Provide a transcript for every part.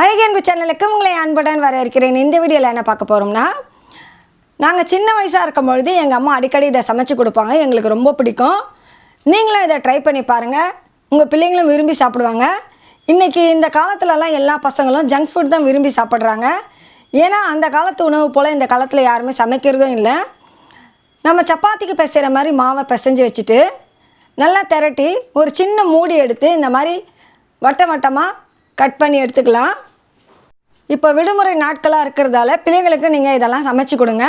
அழகியன்பு சேனலுக்கு உங்களை அன்புடன் வரவேற்கிறேன். இந்த வீடியோவில் என்ன பார்க்க போகிறோம்னா நாங்கள் சின்ன வயசாக இருக்கும் பொழுது எங்கள் அம்மா அடிக்கடி இதை சமைச்சு கொடுப்பாங்க. எங்களுக்கு ரொம்ப பிடிக்கும். நீங்களும் இதை ட்ரை பண்ணி பாருங்கள் உங்கள் பிள்ளைங்களும் விரும்பி சாப்பிடுவாங்க. இன்றைக்கி இந்த காலத்துலலாம் எல்லா பசங்களும் ஜங்க் ஃபுட் தான் விரும்பி சாப்பிட்றாங்க. ஏன்னா அந்த காலத்து உணவு போல் இந்த காலத்தில் யாருமே சமைக்கிறதும் இல்லை. நம்ம சப்பாத்திக்கு பிசைகிற மாதிரி மாவை பிசைஞ்சு வச்சுட்டு நல்லா திரட்டி ஒரு சின்ன மூடி எடுத்து இந்த மாதிரி வட்ட வட்டமாக கட் பண்ணி எடுத்துக்கலாம். இப்போ விடுமுறை நாட்களாக இருக்கிறதால பிள்ளைங்களுக்கு நீங்கள் இதெல்லாம் சமைச்சு கொடுங்க.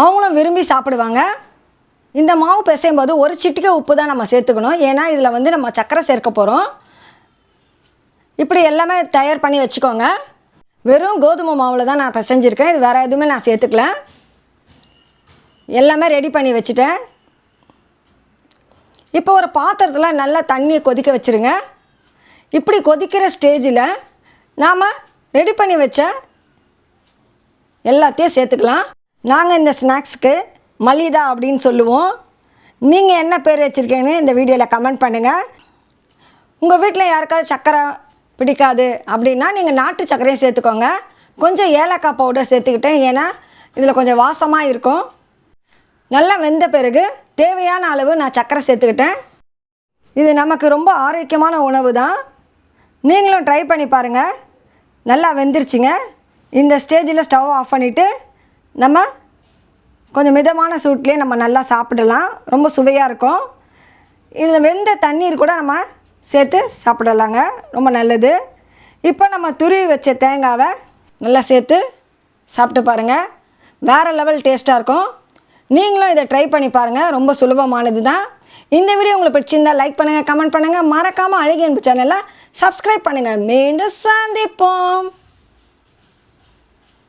அவங்களும் விரும்பி சாப்பிடுவாங்க. இந்த மாவு பிசையும் போது ஒரு சிட்டிக்கை உப்பு தான் நம்ம சேர்த்துக்கணும். ஏன்னா இதில் வந்து நம்ம சர்க்கரை சேர்க்க போகிறோம் இப்படி எல்லாமே தயார் பண்ணி வச்சுக்கோங்க. வெறும் கோதுமை மாவில் தான் நான் பிசைஞ்சிருக்கேன். இது வேறு எதுவுமே நான் சேர்த்துக்கல. எல்லாமே ரெடி பண்ணி வச்சுட்டேன். இப்போ ஒரு பாத்திரத்தில் நல்லா தண்ணியை கொதிக்க வச்சுருங்க. இப்படி கொதிக்கிற ஸ்டேஜில் நாம் ரெடி பண்ணி வச்ச எல்லாத்தையும் சேர்த்துக்கலாம். நாங்கள் இந்த ஸ்நாக்ஸுக்கு மலிதா அப்படின்னு சொல்லுவோம். நீங்கள் என்ன பேர் வச்சுருக்கீங்கன்னு இந்த வீடியோவில் கமெண்ட் பண்ணுங்கள் உங்கள் வீட்டில் யாருக்காவது சர்க்கரை பிடிக்காது அப்படின்னா நீங்கள் நாட்டு சர்க்கரையும் சேர்த்துக்கோங்க. கொஞ்சம் ஏலக்காய் பவுடர் சேர்த்துக்கிட்டேன். ஏன்னா இதில் கொஞ்சம் வாசமாக இருக்கும். நல்லா வெந்த பிறகு தேவையான அளவு நான் சர்க்கரை சேர்த்துக்கிட்டேன். இது நமக்கு ரொம்ப ஆரோக்கியமான உணவு தான் நீங்களும் ட்ரை பண்ணி பாருங்கள் நல்லா வெந்துருச்சுங்க. இந்த ஸ்டேஜில் ஸ்டவ் ஆஃப் பண்ணிவிட்டு நம்ம கொஞ்சம் மிதமான சூட்லேயே நம்ம நல்லா சாப்பிடலாம். ரொம்ப சுவையாக இருக்கும். இதில் வெந்த தண்ணீர் கூட நம்ம சேர்த்து சாப்பிடலாங்க. ரொம்ப நல்லது. இப்போ நம்ம துருவி வச்ச தேங்காவை நல்லா சேர்த்து சாப்பிட்டு பாருங்கள் வேறு லெவல் டேஸ்ட்டாக இருக்கும். நீங்களும் இதை ட்ரை பண்ணி பாருங்கள் ரொம்ப சுலபமானது தான் இந்த வீடியோ உங்களுக்கு பிடிச்சிருந்தா லைக் பண்ணுங்கள் கமெண்ட் பண்ணுங்கள் மறக்காமல் அழகிய அன்பு சேனலை சப்ஸ்கிரைப் பண்ணுங்கள் மீண்டும் சந்திப்போம்.